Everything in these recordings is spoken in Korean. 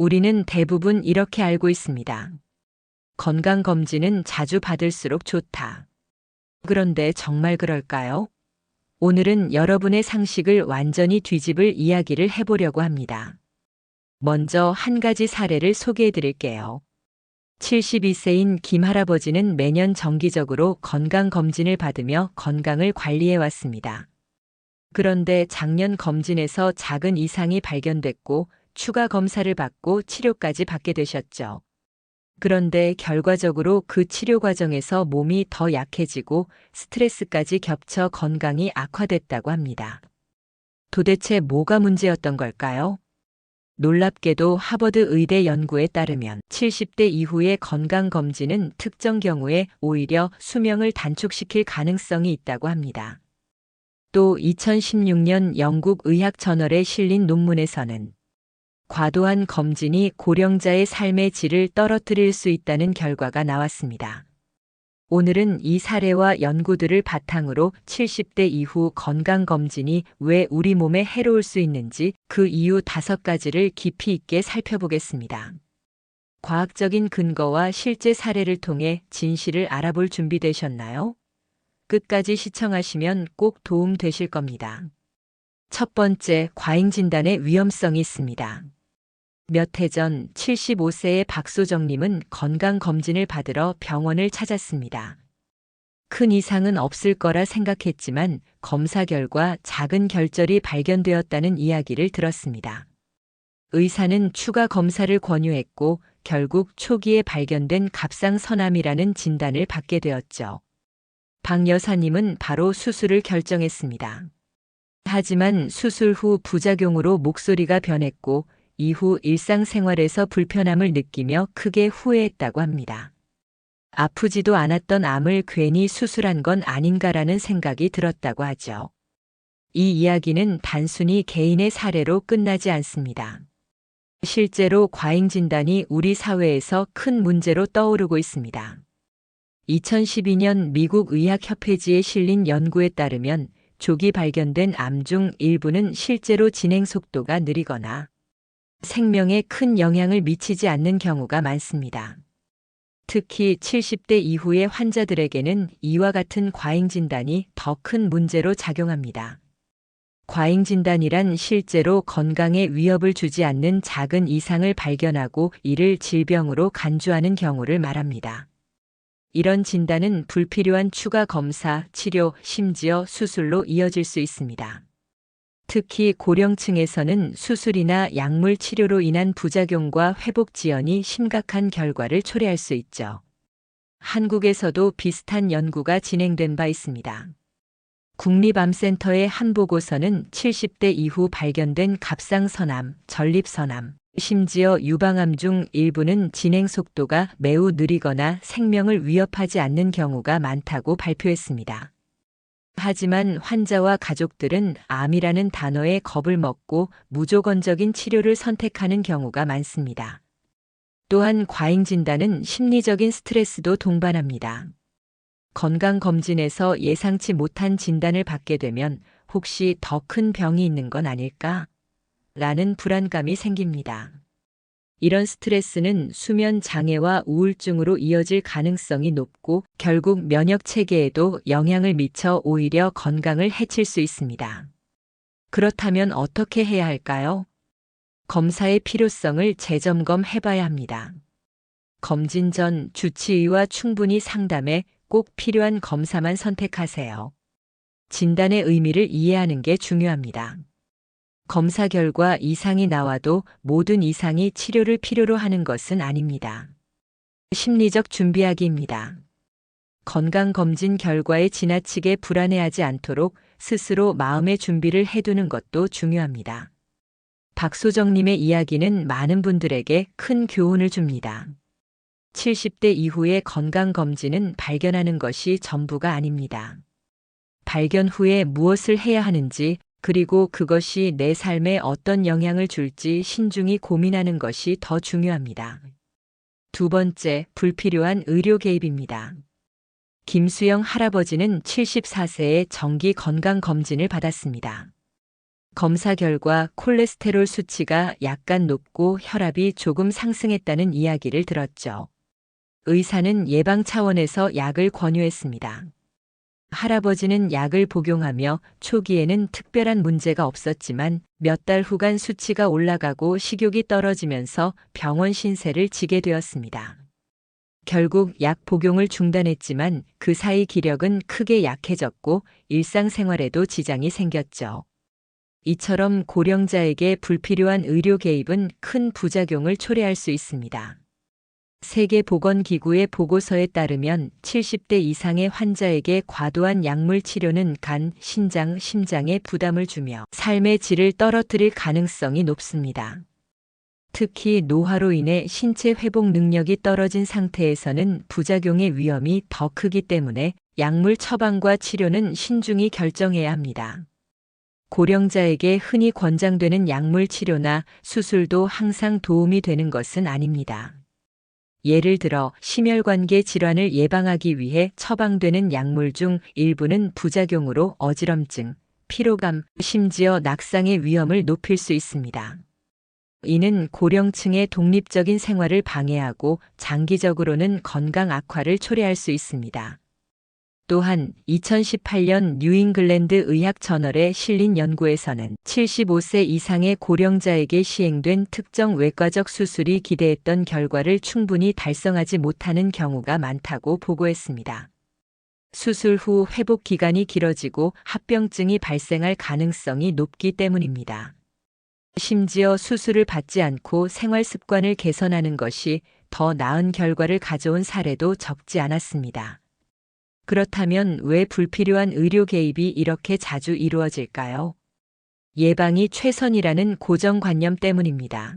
우리는 대부분 이렇게 알고 있습니다. 건강검진은 자주 받을수록 좋다. 그런데 정말 그럴까요? 오늘은 여러분의 상식을 완전히 뒤집을 이야기를 해보려고 합니다. 먼저 한 가지 사례를 소개해 드릴게요. 72세인 김 할아버지는 매년 정기적으로 건강검진을 받으며 건강을 관리해 왔습니다. 그런데 작년 검진에서 작은 이상이 발견됐고 추가 검사를 받고 치료까지 받게 되셨죠. 그런데 결과적으로 그 치료 과정에서 몸이 더 약해지고 스트레스까지 겹쳐 건강이 악화됐다고 합니다. 도대체 뭐가 문제였던 걸까요? 놀랍게도 하버드 의대 연구에 따르면 70대 이후의 건강검진은 특정 경우에 오히려 수명을 단축시킬 가능성이 있다고 합니다. 또 2016년 영국 의학 저널에 실린 논문에서는 과도한 검진이 고령자의 삶의 질을 떨어뜨릴 수 있다는 결과가 나왔습니다. 오늘은 이 사례와 연구들을 바탕으로 70대 이후 건강검진이 왜 우리 몸에 해로울 수 있는지 그 이유 다섯 가지를 깊이 있게 살펴보겠습니다. 과학적인 근거와 실제 사례를 통해 진실을 알아볼 준비되셨나요? 끝까지 시청하시면 꼭 도움 되실 겁니다. 첫 번째, 과잉 진단의 위험성이 있습니다. 몇 해 전 75세의 박소정님은 건강검진을 받으러 병원을 찾았습니다. 큰 이상은 없을 거라 생각했지만 검사 결과 작은 결절이 발견되었다는 이야기를 들었습니다. 의사는 추가 검사를 권유했고 결국 초기에 발견된 갑상선암이라는 진단을 받게 되었죠. 박 여사님은 바로 수술을 결정했습니다. 하지만 수술 후 부작용으로 목소리가 변했고 이후 일상생활에서 불편함을 느끼며 크게 후회했다고 합니다. 아프지도 않았던 암을 괜히 수술한 건 아닌가라는 생각이 들었다고 하죠. 이 이야기는 단순히 개인의 사례로 끝나지 않습니다. 실제로 과잉 진단이 우리 사회에서 큰 문제로 떠오르고 있습니다. 2012년 미국 의학협회지에 실린 연구에 따르면 조기 발견된 암 중 일부는 실제로 진행 속도가 느리거나 생명에 큰 영향을 미치지 않는 경우가 많습니다. 특히 70대 이후의 환자들에게는 이와 같은 과잉 진단이 더 큰 문제로 작용합니다. 과잉 진단이란 실제로 건강에 위협을 주지 않는 작은 이상을 발견하고 이를 질병으로 간주하는 경우를 말합니다. 이런 진단은 불필요한 추가 검사, 치료, 심지어 수술로 이어질 수 있습니다. 특히 고령층에서는 수술이나 약물 치료로 인한 부작용과 회복 지연이 심각한 결과를 초래할 수 있죠. 한국에서도 비슷한 연구가 진행된 바 있습니다. 국립암센터의 한 보고서는 70대 이후 발견된 갑상선암, 전립선암, 심지어 유방암 중 일부는 진행 속도가 매우 느리거나 생명을 위협하지 않는 경우가 많다고 발표했습니다. 하지만 환자와 가족들은 암이라는 단어에 겁을 먹고 무조건적인 치료를 선택하는 경우가 많습니다. 또한 과잉 진단은 심리적인 스트레스도 동반합니다. 건강검진에서 예상치 못한 진단을 받게 되면 혹시 더 큰 병이 있는 건 아닐까? 라는 불안감이 생깁니다. 이런 스트레스는 수면 장애와 우울증으로 이어질 가능성이 높고 결국 면역 체계에도 영향을 미쳐 오히려 건강을 해칠 수 있습니다. 그렇다면 어떻게 해야 할까요? 검사의 필요성을 재점검해 봐야 합니다. 검진 전 주치의와 충분히 상담해 꼭 필요한 검사만 선택하세요. 진단의 의미를 이해하는 게 중요합니다. 검사 결과 이상이 나와도 모든 이상이 치료를 필요로 하는 것은 아닙니다. 심리적 준비하기입니다. 건강검진 결과에 지나치게 불안해하지 않도록 스스로 마음의 준비를 해두는 것도 중요합니다. 박소정님의 이야기는 많은 분들에게 큰 교훈을 줍니다. 70대 이후의 건강검진은 발견하는 것이 전부가 아닙니다. 발견 후에 무엇을 해야 하는지 그리고 그것이 내 삶에 어떤 영향을 줄지 신중히 고민하는 것이 더 중요합니다. 두 번째, 불필요한 의료 개입입니다. 김수영 할아버지는 74세에 정기 건강 검진을 받았습니다. 검사 결과 콜레스테롤 수치가 약간 높고 혈압이 조금 상승했다는 이야기를 들었죠. 의사는 예방 차원에서 약을 권유했습니다. 할아버지는 약을 복용하며 초기에는 특별한 문제가 없었지만 몇 달 후간 수치가 올라가고 식욕이 떨어지면서 병원 신세를 지게 되었습니다. 결국 약 복용을 중단했지만 그 사이 기력은 크게 약해졌고 일상생활에도 지장이 생겼죠. 이처럼 고령자에게 불필요한 의료 개입은 큰 부작용을 초래할 수 있습니다. 세계보건기구의 보고서에 따르면 70대 이상의 환자에게 과도한 약물 치료는 간, 신장, 심장에 부담을 주며 삶의 질을 떨어뜨릴 가능성이 높습니다. 특히 노화로 인해 신체 회복 능력이 떨어진 상태에서는 부작용의 위험이 더 크기 때문에 약물 처방과 치료는 신중히 결정해야 합니다. 고령자에게 흔히 권장되는 약물 치료나 수술도 항상 도움이 되는 것은 아닙니다. 예를 들어 심혈관계 질환을 예방하기 위해 처방되는 약물 중 일부는 부작용으로 어지럼증, 피로감, 심지어 낙상의 위험을 높일 수 있습니다. 이는 고령층의 독립적인 생활을 방해하고 장기적으로는 건강 악화를 초래할 수 있습니다. 또한 2018년 뉴잉글랜드 의학 저널에 실린 연구에서는 75세 이상의 고령자에게 시행된 특정 외과적 수술이 기대했던 결과를 충분히 달성하지 못하는 경우가 많다고 보고했습니다. 수술 후 회복 기간이 길어지고 합병증이 발생할 가능성이 높기 때문입니다. 심지어 수술을 받지 않고 생활 습관을 개선하는 것이 더 나은 결과를 가져온 사례도 적지 않았습니다. 그렇다면 왜 불필요한 의료 개입이 이렇게 자주 이루어질까요? 예방이 최선이라는 고정관념 때문입니다.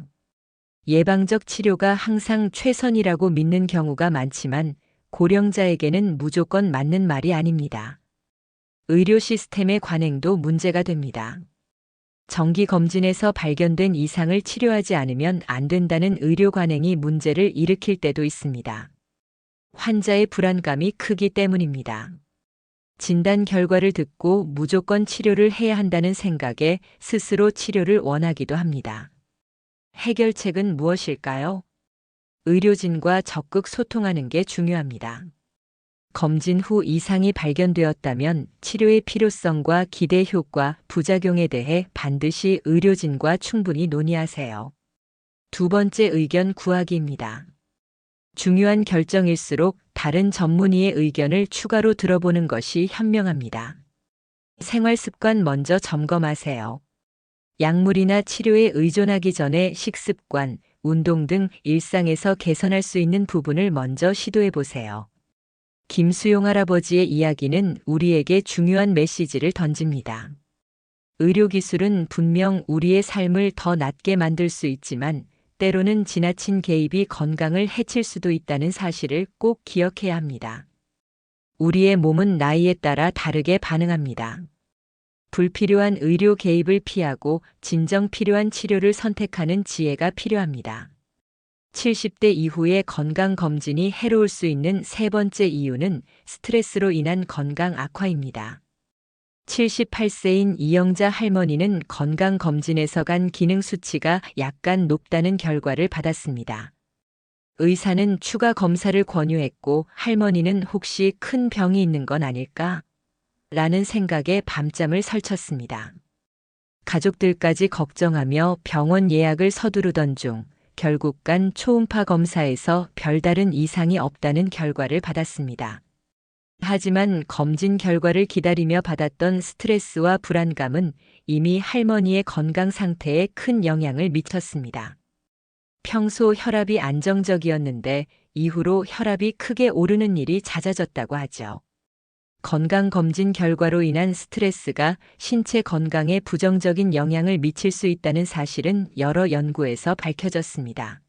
예방적 치료가 항상 최선이라고 믿는 경우가 많지만 고령자에게는 무조건 맞는 말이 아닙니다. 의료 시스템의 관행도 문제가 됩니다. 정기 검진에서 발견된 이상을 치료하지 않으면 안 된다는 의료 관행이 문제를 일으킬 때도 있습니다. 환자의 불안감이 크기 때문입니다. 진단 결과를 듣고 무조건 치료를 해야 한다는 생각에 스스로 치료를 원하기도 합니다. 해결책은 무엇일까요? 의료진과 적극 소통하는 게 중요합니다. 검진 후 이상이 발견되었다면 치료의 필요성과 기대 효과, 부작용에 대해 반드시 의료진과 충분히 논의하세요. 두 번째 의견 구하기입니다. 중요한 결정일수록 다른 전문의의 의견을 추가로 들어보는 것이 현명합니다. 생활 습관 먼저 점검하세요. 약물이나 치료에 의존하기 전에 식습관, 운동 등 일상에서 개선할 수 있는 부분을 먼저 시도해 보세요. 김수용 할아버지의 이야기는 우리에게 중요한 메시지를 던집니다. 의료기술은 분명 우리의 삶을 더 낫게 만들 수 있지만 때로는 지나친 개입이 건강을 해칠 수도 있다는 사실을 꼭 기억해야 합니다. 우리의 몸은 나이에 따라 다르게 반응합니다. 불필요한 의료 개입을 피하고 진정 필요한 치료를 선택하는 지혜가 필요합니다. 70대 이후의 건강 검진이 해로울 수 있는 세 번째 이유는 스트레스로 인한 건강 악화입니다. 78세인 이영자 할머니는 건강검진에서 간 기능 수치가 약간 높다는 결과를 받았습니다. 의사는 추가 검사를 권유했고 할머니는 혹시 큰 병이 있는 건 아닐까? 라는 생각에 밤잠을 설쳤습니다. 가족들까지 걱정하며 병원 예약을 서두르던 중 결국 간 초음파 검사에서 별다른 이상이 없다는 결과를 받았습니다. 하지만 검진 결과를 기다리며 받았던 스트레스와 불안감은 이미 할머니의 건강 상태에 큰 영향을 미쳤습니다. 평소 혈압이 안정적이었는데 이후로 혈압이 크게 오르는 일이 잦아졌다고 하죠. 건강검진 결과로 인한 스트레스가 신체 건강에 부정적인 영향을 미칠 수 있다는 사실은 여러 연구에서 밝혀졌습니다.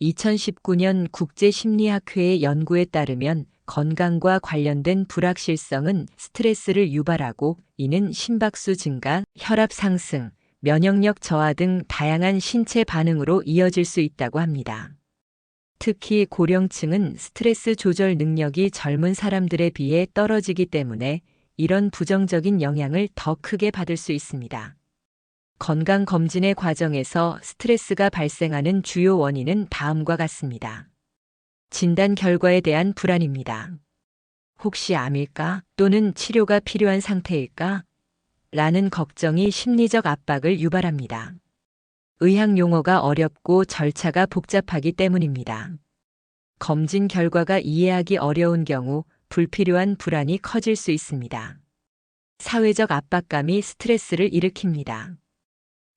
2019년 국제심리학회의 연구에 따르면 건강과 관련된 불확실성은 스트레스를 유발하고 이는 심박수 증가, 혈압 상승, 면역력 저하 등 다양한 신체 반응으로 이어질 수 있다고 합니다. 특히 고령층은 스트레스 조절 능력이 젊은 사람들에 비해 떨어지기 때문에 이런 부정적인 영향을 더 크게 받을 수 있습니다. 건강검진의 과정에서 스트레스가 발생하는 주요 원인은 다음과 같습니다. 진단 결과에 대한 불안입니다. 혹시 암일까? 또는 치료가 필요한 상태일까? 라는 걱정이 심리적 압박을 유발합니다. 의학 용어가 어렵고 절차가 복잡하기 때문입니다. 검진 결과가 이해하기 어려운 경우 불필요한 불안이 커질 수 있습니다. 사회적 압박감이 스트레스를 일으킵니다.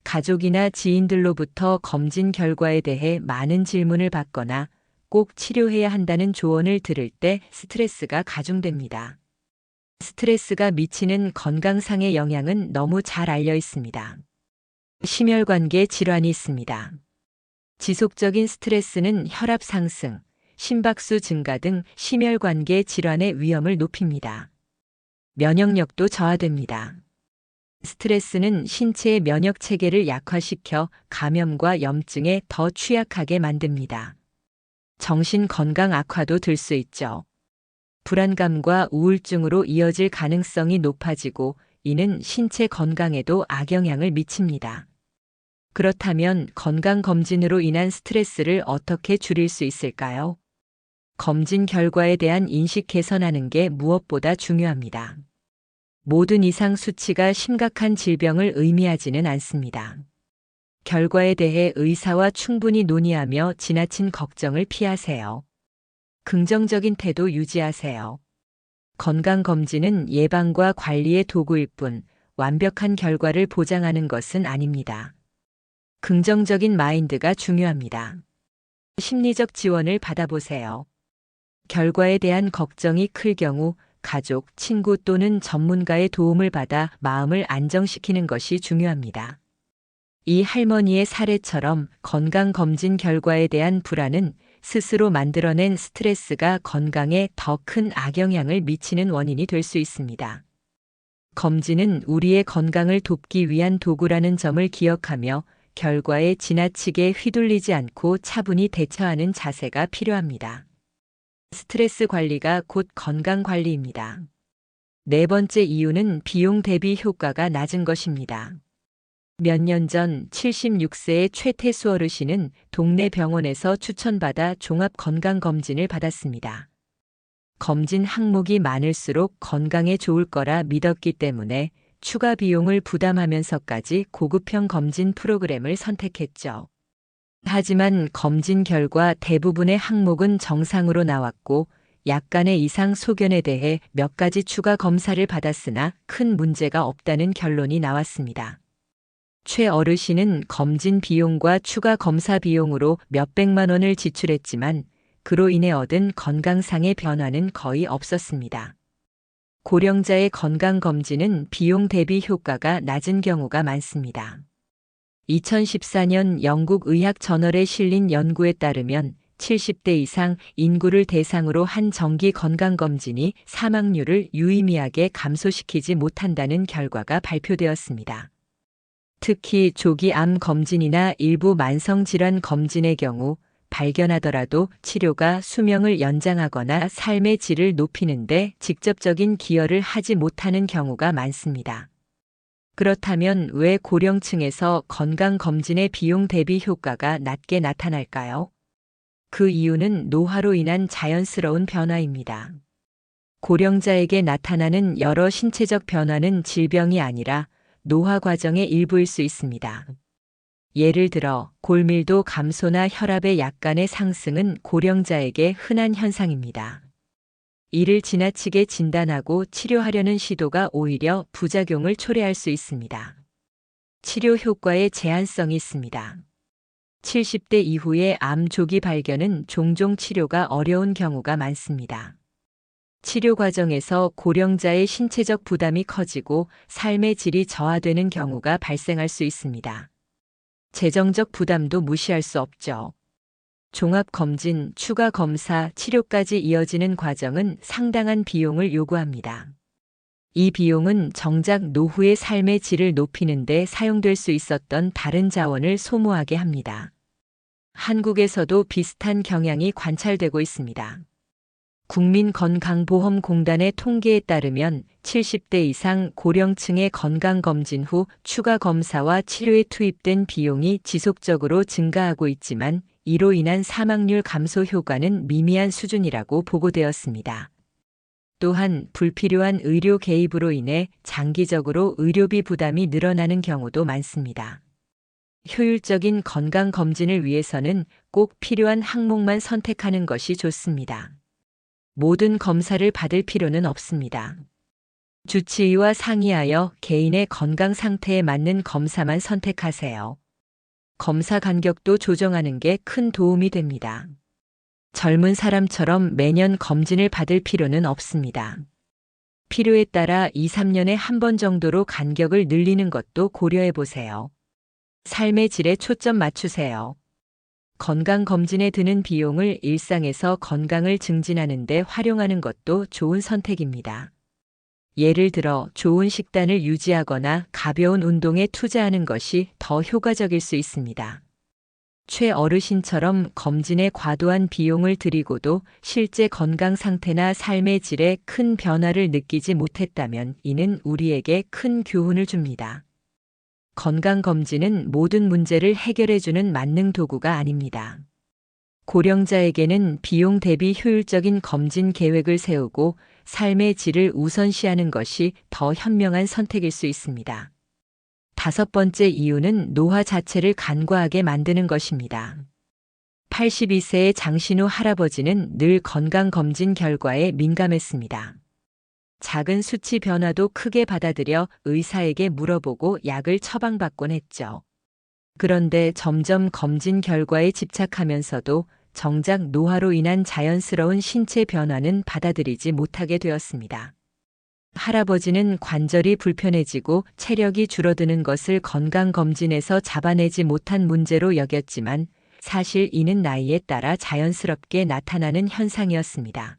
가족이나 지인들로부터 검진 결과에 대해 많은 질문을 받거나 꼭 치료해야 한다는 조언을 들을 때 스트레스가 가중됩니다. 스트레스가 미치는 건강상의 영향은 너무 잘 알려 있습니다. 심혈관계 질환이 있습니다. 지속적인 스트레스는 혈압 상승, 심박수 증가 등 심혈관계 질환의 위험을 높입니다. 면역력도 저하됩니다. 스트레스는 신체의 면역 체계를 약화시켜 감염과 염증에 더 취약하게 만듭니다. 정신 건강 악화도 들 수 있죠. 불안감과 우울증으로 이어질 가능성이 높아지고 이는 신체 건강에도 악영향을 미칩니다. 그렇다면 건강검진으로 인한 스트레스를 어떻게 줄일 수 있을까요? 검진 결과에 대한 인식 개선하는 게 무엇보다 중요합니다. 모든 이상 수치가 심각한 질병을 의미하지는 않습니다. 결과에 대해 의사와 충분히 논의하며 지나친 걱정을 피하세요. 긍정적인 태도 유지하세요. 건강검진은 예방과 관리의 도구일 뿐 완벽한 결과를 보장하는 것은 아닙니다. 긍정적인 마인드가 중요합니다. 심리적 지원을 받아보세요. 결과에 대한 걱정이 클 경우 가족, 친구 또는 전문가의 도움을 받아 마음을 안정시키는 것이 중요합니다. 이 할머니의 사례처럼 건강검진 결과에 대한 불안은 스스로 만들어낸 스트레스가 건강에 더 큰 악영향을 미치는 원인이 될 수 있습니다. 검진은 우리의 건강을 돕기 위한 도구라는 점을 기억하며 결과에 지나치게 휘둘리지 않고 차분히 대처하는 자세가 필요합니다. 스트레스 관리가 곧 건강 관리입니다. 네 번째 이유는 비용 대비 효과가 낮은 것입니다. 몇 년 전 76세의 최태수 어르신은 동네 병원에서 추천받아 종합 건강검진을 받았습니다. 검진 항목이 많을수록 건강에 좋을 거라 믿었기 때문에 추가 비용을 부담하면서까지 고급형 검진 프로그램을 선택했죠. 하지만 검진 결과 대부분의 항목은 정상으로 나왔고 약간의 이상 소견에 대해 몇 가지 추가 검사를 받았으나 큰 문제가 없다는 결론이 나왔습니다. 최 어르신은 검진 비용과 추가 검사 비용으로 몇백만 원을 지출했지만 그로 인해 얻은 건강상의 변화는 거의 없었습니다. 고령자의 건강검진은 비용 대비 효과가 낮은 경우가 많습니다. 2014년 영국 의학 저널에 실린 연구에 따르면 70대 이상 인구를 대상으로 한 정기 건강검진이 사망률을 유의미하게 감소시키지 못한다는 결과가 발표되었습니다. 특히 조기 암 검진이나 일부 만성질환 검진의 경우 발견하더라도 치료가 수명을 연장하거나 삶의 질을 높이는데 직접적인 기여를 하지 못하는 경우가 많습니다. 그렇다면 왜 고령층에서 건강검진의 비용 대비 효과가 낮게 나타날까요? 그 이유는 노화로 인한 자연스러운 변화입니다. 고령자에게 나타나는 여러 신체적 변화는 질병이 아니라 노화 과정의 일부일 수 있습니다. 예를 들어 골밀도 감소나 혈압의 약간의 상승은 고령자에게 흔한 현상입니다. 이를 지나치게 진단하고 치료하려는 시도가 오히려 부작용을 초래할 수 있습니다. 치료 효과에 제한성이 있습니다. 70대 이후의 암 조기 발견은 종종 치료가 어려운 경우가 많습니다. 치료 과정에서 고령자의 신체적 부담이 커지고 삶의 질이 저하되는 경우가 발생할 수 있습니다. 재정적 부담도 무시할 수 없죠. 종합검진, 추가 검사, 치료까지 이어지는 과정은 상당한 비용을 요구합니다. 이 비용은 정작 노후의 삶의 질을 높이는데 사용될 수 있었던 다른 자원을 소모하게 합니다. 한국에서도 비슷한 경향이 관찰되고 있습니다. 국민건강보험공단의 통계에 따르면 70대 이상 고령층의 건강검진 후 추가 검사와 치료에 투입된 비용이 지속적으로 증가하고 있지만 이로 인한 사망률 감소 효과는 미미한 수준이라고 보고되었습니다. 또한 불필요한 의료 개입으로 인해 장기적으로 의료비 부담이 늘어나는 경우도 많습니다. 효율적인 건강검진을 위해서는 꼭 필요한 항목만 선택하는 것이 좋습니다. 모든 검사를 받을 필요는 없습니다. 주치의와 상의하여 개인의 건강 상태에 맞는 검사만 선택하세요. 검사 간격도 조정하는 게 큰 도움이 됩니다. 젊은 사람처럼 매년 검진을 받을 필요는 없습니다. 필요에 따라 2, 3년에 한 번 정도로 간격을 늘리는 것도 고려해 보세요. 삶의 질에 초점 맞추세요. 건강검진에 드는 비용을 일상에서 건강을 증진하는 데 활용하는 것도 좋은 선택입니다. 예를 들어 좋은 식단을 유지하거나 가벼운 운동에 투자하는 것이 더 효과적일 수 있습니다. 최 어르신처럼 검진에 과도한 비용을 들이고도 실제 건강 상태나 삶의 질에 큰 변화를 느끼지 못했다면 이는 우리에게 큰 교훈을 줍니다. 건강검진은 모든 문제를 해결해주는 만능 도구가 아닙니다. 고령자에게는 비용 대비 효율적인 검진 계획을 세우고 삶의 질을 우선시하는 것이 더 현명한 선택일 수 있습니다. 다섯 번째 이유는 노화 자체를 간과하게 만드는 것입니다. 82세의 장신우 할아버지는 늘 건강검진 결과에 민감했습니다. 작은 수치 변화도 크게 받아들여 의사에게 물어보고 약을 처방받곤 했죠. 그런데 점점 검진 결과에 집착하면서도 정작 노화로 인한 자연스러운 신체 변화는 받아들이지 못하게 되었습니다. 할아버지는 관절이 불편해지고 체력이 줄어드는 것을 건강검진에서 잡아내지 못한 문제로 여겼지만 사실 이는 나이에 따라 자연스럽게 나타나는 현상이었습니다.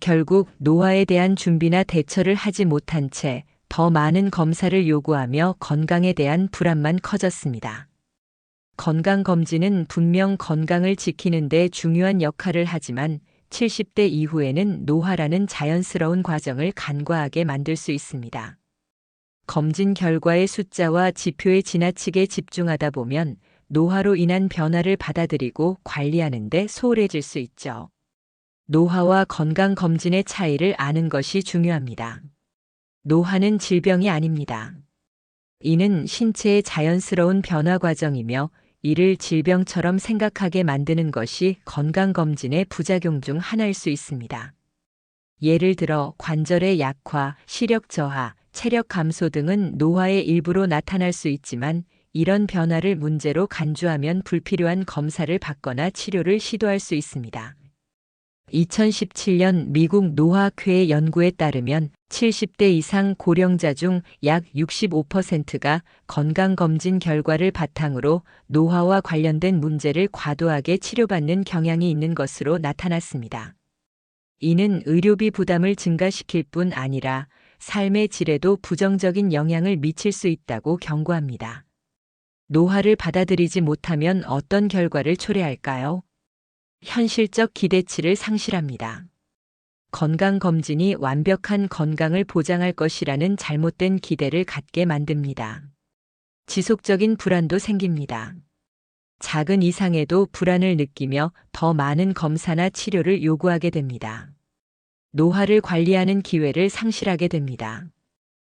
결국 노화에 대한 준비나 대처를 하지 못한 채 더 많은 검사를 요구하며 건강에 대한 불안만 커졌습니다. 건강검진은 분명 건강을 지키는데 중요한 역할을 하지만 70대 이후에는 노화라는 자연스러운 과정을 간과하게 만들 수 있습니다. 검진 결과의 숫자와 지표에 지나치게 집중하다 보면 노화로 인한 변화를 받아들이고 관리하는데 소홀해질 수 있죠. 노화와 건강검진의 차이를 아는 것이 중요합니다. 노화는 질병이 아닙니다. 이는 신체의 자연스러운 변화 과정이며 이를 질병처럼 생각하게 만드는 것이 건강검진의 부작용 중 하나일 수 있습니다. 예를 들어 관절의 약화, 시력 저하, 체력 감소 등은 노화의 일부로 나타날 수 있지만 이런 변화를 문제로 간주하면 불필요한 검사를 받거나 치료를 시도할 수 있습니다. 2017년 미국 노화학회 연구에 따르면 70대 이상 고령자 중 약 65%가 건강검진 결과를 바탕으로 노화와 관련된 문제를 과도하게 치료받는 경향이 있는 것으로 나타났습니다. 이는 의료비 부담을 증가시킬 뿐 아니라 삶의 질에도 부정적인 영향을 미칠 수 있다고 경고합니다. 노화를 받아들이지 못하면 어떤 결과를 초래할까요? 현실적 기대치를 상실합니다. 건강검진이 완벽한 건강을 보장할 것이라는 잘못된 기대를 갖게 만듭니다. 지속적인 불안도 생깁니다. 작은 이상에도 불안을 느끼며 더 많은 검사나 치료를 요구하게 됩니다. 노화를 관리하는 기회를 상실하게 됩니다.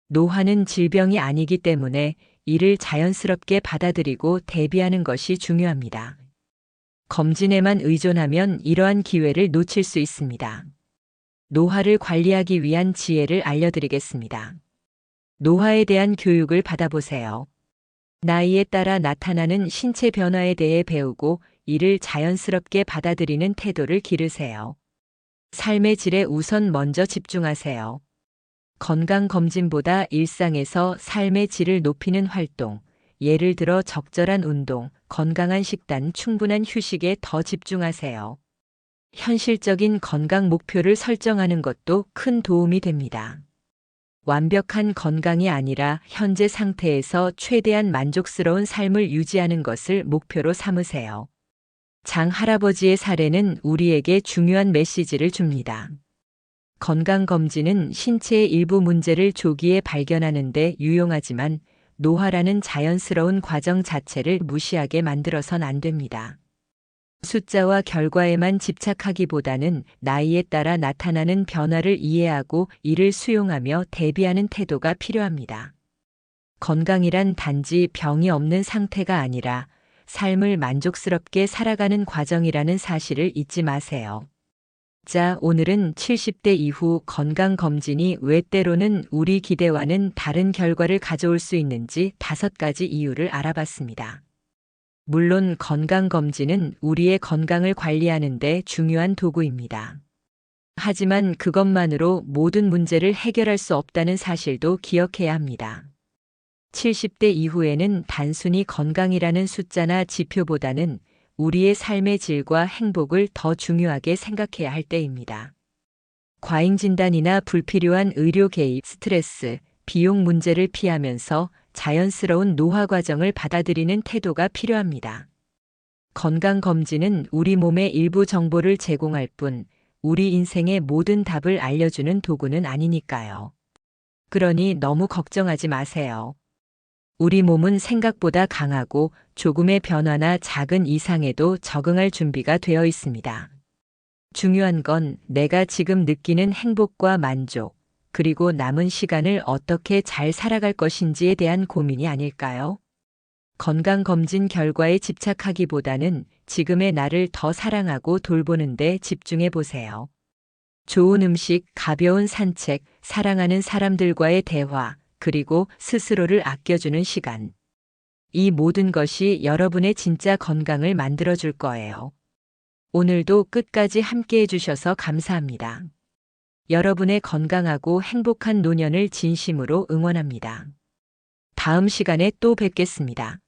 노화는 질병이 아니기 때문에 이를 자연스럽게 받아들이고 대비하는 것이 중요합니다. 검진에만 의존하면 이러한 기회를 놓칠 수 있습니다. 노화를 관리하기 위한 지혜를 알려드리겠습니다. 노화에 대한 교육을 받아보세요. 나이에 따라 나타나는 신체 변화에 대해 배우고 이를 자연스럽게 받아들이는 태도를 기르세요. 삶의 질에 우선 먼저 집중하세요. 건강검진보다 일상에서 삶의 질을 높이는 활동, 예를 들어 적절한 운동, 건강한 식단, 충분한 휴식에 더 집중하세요. 현실적인 건강 목표를 설정하는 것도 큰 도움이 됩니다. 완벽한 건강이 아니라 현재 상태에서 최대한 만족스러운 삶을 유지하는 것을 목표로 삼으세요. 장 할아버지의 사례는 우리에게 중요한 메시지를 줍니다. 건강검진은 신체의 일부 문제를 조기에 발견하는데 유용하지만 노화라는 자연스러운 과정 자체를 무시하게 만들어선 안 됩니다. 숫자와 결과에만 집착하기보다는 나이에 따라 나타나는 변화를 이해하고 이를 수용하며 대비하는 태도가 필요합니다. 건강이란 단지 병이 없는 상태가 아니라 삶을 만족스럽게 살아가는 과정이라는 사실을 잊지 마세요. 자, 오늘은 70대 이후 건강검진이 왜 때로는 우리 기대와는 다른 결과를 가져올 수 있는지 다섯 가지 이유를 알아봤습니다. 물론 건강검진은 우리의 건강을 관리하는데 중요한 도구입니다. 하지만 그것만으로 모든 문제를 해결할 수 없다는 사실도 기억해야 합니다. 70대 이후에는 단순히 건강이라는 숫자나 지표보다는 우리의 삶의 질과 행복을 더 중요하게 생각해야 할 때입니다. 과잉 진단이나 불필요한 의료 개입, 스트레스, 비용 문제를 피하면서 자연스러운 노화 과정을 받아들이는 태도가 필요합니다. 건강검진은 우리 몸의 일부 정보를 제공할 뿐 우리 인생의 모든 답을 알려주는 도구는 아니니까요. 그러니 너무 걱정하지 마세요. 우리 몸은 생각보다 강하고 조금의 변화나 작은 이상에도 적응할 준비가 되어 있습니다. 중요한 건 내가 지금 느끼는 행복과 만족, 그리고 남은 시간을 어떻게 잘 살아갈 것인지에 대한 고민이 아닐까요? 건강검진 결과에 집착하기보다는 지금의 나를 더 사랑하고 돌보는데 집중해 보세요. 좋은 음식, 가벼운 산책, 사랑하는 사람들과의 대화, 그리고 스스로를 아껴주는 시간. 이 모든 것이 여러분의 진짜 건강을 만들어줄 거예요. 오늘도 끝까지 함께 해주셔서 감사합니다. 여러분의 건강하고 행복한 노년을 진심으로 응원합니다. 다음 시간에 또 뵙겠습니다.